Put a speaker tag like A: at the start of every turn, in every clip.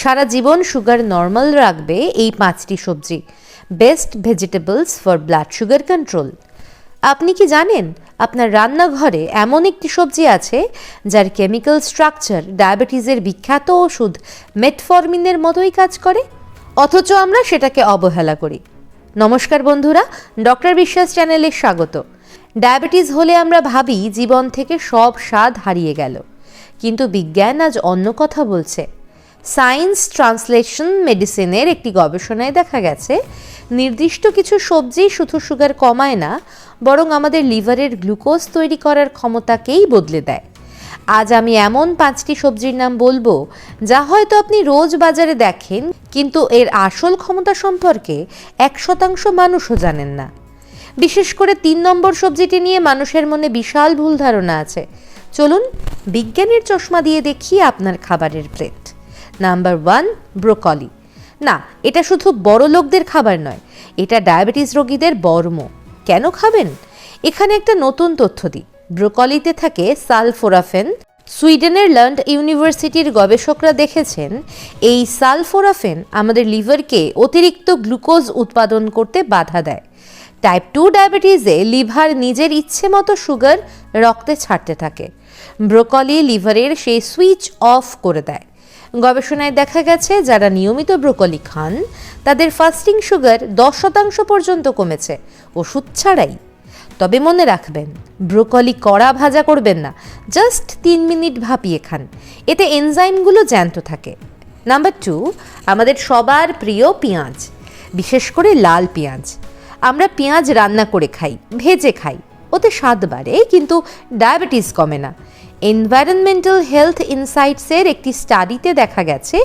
A: সারা জীবন sugar normal রাখবে এই পাঁচটি সবজি। Best vegetables for blood sugar control আপনি কি জানেন, আপনার রান্নাঘরে এমন একটি সবজি আছে, যার কেমিক্যাল স্ট্রাকচার ডায়াবেটিসের বিখ্যাত ওষুধ মেটফরমিনের মতোই কাজ করে? অথচ আমরা সেটাকে অবহেলা করি। নমস্কার বন্ধুরা, ডক্টর বিশ্বাস চ্যানেলে স্বাগত। ডায়াবেটিস হলে আমরা ভাবি, জীবন থেকে সব স্বাদ হারিয়ে গেল। কিন্তু বিজ্ঞান আজ অন্য কথা বলছে। সায়েন্স ট্রান্সলেশন মেডিসিনের একটি গবেষণায় দেখা গেছে, নির্দিষ্ট কিছু সবজি শুধু সুগার কমায় না, বরং আমাদের লিভারের গ্লুকোজ তৈরি করার ক্ষমতাকেই বদলে দেয়। আজ আমি এমন পাঁচটি সবজির নাম বলব, যা হয়তো আপনি রোজ বাজারে দেখেন, কিন্তু এর আসল ক্ষমতা সম্পর্কে এক শতাংশ মানুষও জানেন না। বিশেষ করে তিন নম্বর সবজিটি নিয়ে মানুষের মনে বিশাল ভুল ধারণা আছে। চলুন বিজ্ঞানের চশমা দিয়ে দেখি আপনার খাবারের প্লেট। Number one, broccoli. না, এটা শুধু বড় লোকদের খাবার নয়, এটা ডায়াবেটিস রোগীদের বর্ম। কেন খাবেন? এখানে একটা নতুন তথ্য দিই। ব্রোকলিতে থাকে সালফোরাফেন। সুইডেনের লান্ড ইউনিভার্সিটির গবেষকরা দেখেছেন, এই সালফোরাফেন আমাদের লিভারকে অতিরিক্ত গ্লুকোজ উৎপাদন করতে বাধা দেয়। টাইপ টু ডায়াবেটিসে লিভার নিজের ইচ্ছে মতো সুগার, রক্তে ছাড়তে থাকে। ব্রোকলি লিভারের সেই সুইচ অফ করে দেয়। গবেষণায় দেখা গেছে, যারা নিয়মিত ব্রোকলি খান, তাদের ফাস্টিং সুগার দশ শতাংশ পর্যন্ত কমেছে, ওষুধ ছাড়াই। তবে মনে রাখবেন, ব্রোকলি কড়া ভাজা করবেন না, জাস্ট তিন মিনিট ভাপিয়ে খান, এতে এনজাইমগুলো জ্যান্ত থাকে। নাম্বার টু, আমাদের সবার প্রিয় পেঁয়াজ, বিশেষ করে লাল পেঁয়াজ। আমরা পেঁয়াজ রান্না করে খাই, ভেজে খাই, ওতে স্বাদ বাড়ে, কিন্তু ডায়াবেটিস কমে না। এনভায়রনমেন্টাল হেলথ ইনসাইটসের একটি স্টাডিতে দেখা গেছে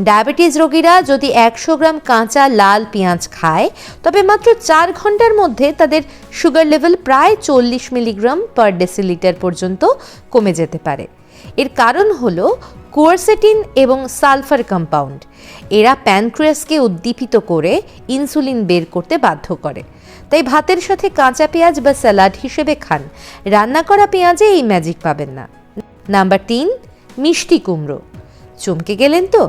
A: ডায়াবেটিস রোগীরা যদি একশো গ্রাম কাঁচা লাল পেঁয়াজ খায়, তবে মাত্র চার ঘণ্টার মধ্যে তাদের সুগার লেভেল প্রায় চল্লিশ মিলিগ্রাম পার ডেসিলিটার পর্যন্ত কমে যেতে পারে। এর কারণ হলো কোয়ারসেটিন এবং সালফার কম্পাউন্ড এরা প্যানক্রিয়াসকে উদ্দীপিত করে ইনসুলিন বের করতে বাধ্য করে। তাই ভাতের সাথে কাঁচা পেঁয়াজ বা স্যালাড হিসেবে খান। রান্না করা পেঁয়াজে এই ম্যাজিক পাবেন না। নাম্বার তিন, মিষ্টি কুমড়ো। চমকে গেলেন তো?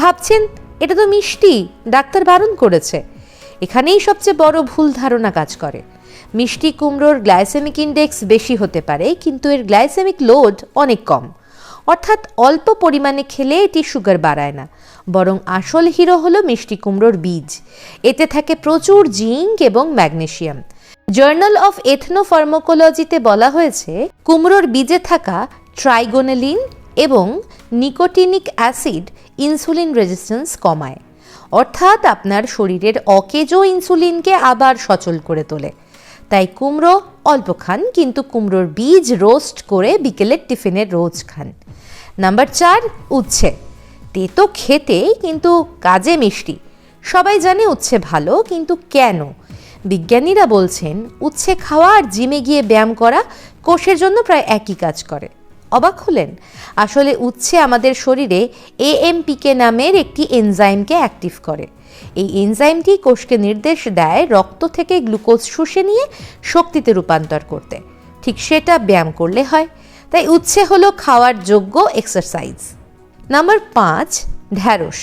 A: ভাবছেন, এটা তো মিষ্টি, ডাক্তার বারণ করেছে। এখানেই সবচেয়ে বড় ভুল ধারণা কাজ করে। মিষ্টি কুমড়োর গ্লাইসেমিক ইন্ডেক্স বেশি হতে পারে, কিন্তু এর গ্লাইসেমিক লোড অনেক কম। অর্থাৎ অল্প পরিমাণে খেলে এটি সুগার বাড়ায় না। বরং আসল হিরো হলো মিষ্টি কুমড়োর বীজ। এতে থাকে প্রচুর জিঙ্ক এবং ম্যাগনেসিয়াম। জার্নাল অফ এথনোফার্মোকোলজিতে বলা হয়েছে, কুমড়োর বীজে থাকা ট্রাইগোনেলিন এবং নিকোটিনিক অ্যাসিড ইনসুলিন রেজিস্ট্যান্স কমায়। অর্থাৎ আপনার শরীরের অকেজো ইনসুলিনকে আবার সচল করে তোলে। তাই কুমড়ো অল্প খান, কিন্তু কুমড়োর বীজ রোস্ট করে বিকেলের টিফিনে রোজ খান। নাম্বার চার, উচ্ছে। তেতো খেতে, কিন্তু কাজে মিষ্টি। সবাই জানে উচ্ছে ভালো, কিন্তু কেন? বিজ্ঞানীরা বলছেন, উচ্ছে খাওয়া আর জিমে গিয়ে ব্যায়াম করা কোষের জন্য প্রায় একই কাজ করে। অবাক হলেন। আসলে উচ্ছে আমাদের শরীরে এএমপিকে নামের একটি এনজাইমকে অ্যাক্টিভ করে। এই এনজাইমটি কোষকে নির্দেশ দেয় রক্ত থেকে গ্লুকোজ শুষে নিয়ে শক্তিতে রূপান্তর করতে। ঠিক সেটা ব্যায়াম করলে হয়। তাই উচ্ছে হলো খাওয়ার যোগ্য এক্সারসাইজ। নাম্বার পাঁচ, ঢ্যাঁড়স।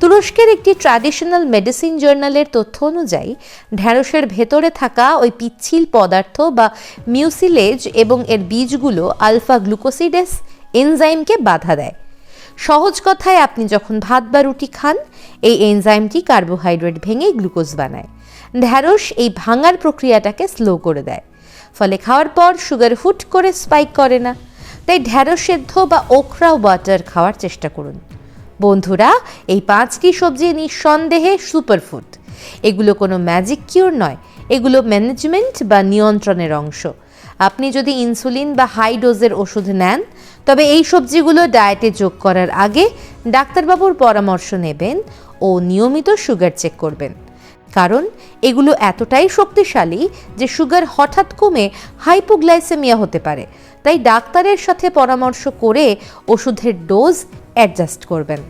A: তুরস্কের একটি ট্র্যাডিশনাল মেডিসিন জার্নালের তথ্য অনুযায়ী ঢ্যাঁড়সের ভেতরে থাকা ওই পিচ্ছিল পদার্থ বা মিউসিলেজ এবং এর বীজগুলো আলফা গ্লুকোসিডেস এনজাইমকে বাধা দেয়। সহজ কথায় আপনি যখন ভাত বা রুটি খান, এই এনজাইমটি কার্বোহাইড্রেট ভেঙে গ্লুকোজ বানায়। ঢ্যাঁড়স এই ভাঙার প্রক্রিয়াটাকে স্লো করে দেয়। ফলে খাওয়ার পর সুগার হুট করে স্পাইক করে না। তাই ঢ্যাঁড়স সেদ্ধ বা ওখরা ওয়াটার খাওয়ার চেষ্টা করুন। বন্ধুরা, এই পাঁচটি সবজি নিঃসন্দেহে সুপারফুড এগুলো কোনো ম্যাজিক কিওর নয়, এগুলো ম্যানেজমেন্ট বা নিয়ন্ত্রণের অংশ। আপনি যদি ইনসুলিন বা হাই ডোজের ওষুধ নেন, তবে এই সবজিগুলো ডায়েটে যোগ করার আগে ডাক্তারবাবুর পরামর্শ নেবেন ও নিয়মিত সুগার চেক করবেন। কারণ এগুলো এতটাই শক্তিশালী যে সুগার হঠাৎ কমে হাইপোগ্লাইসেমিয়া হতে পারে। তাই ডাক্তারের সাথে পরামর্শ করে ওষুধের ডোজ অ্যাডজাস্ট করবেন।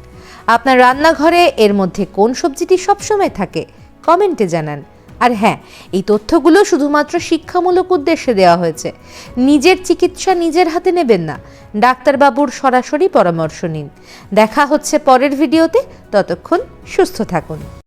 A: আপনার রান্নাঘরে এর মধ্যে কোন সবজিটি সবসময় থাকে কমেন্টে জানান। আর হ্যাঁ এই তথ্যগুলো শুধুমাত্র শিক্ষামূলক উদ্দেশ্যে দেওয়া হয়েছে। নিজের চিকিৎসা নিজের হাতে নেবেন না। ডাক্তারবাবুর সরাসরি পরামর্শ নিন। দেখা হচ্ছে পরের ভিডিওতে। ততক্ষণ সুস্থ থাকুন।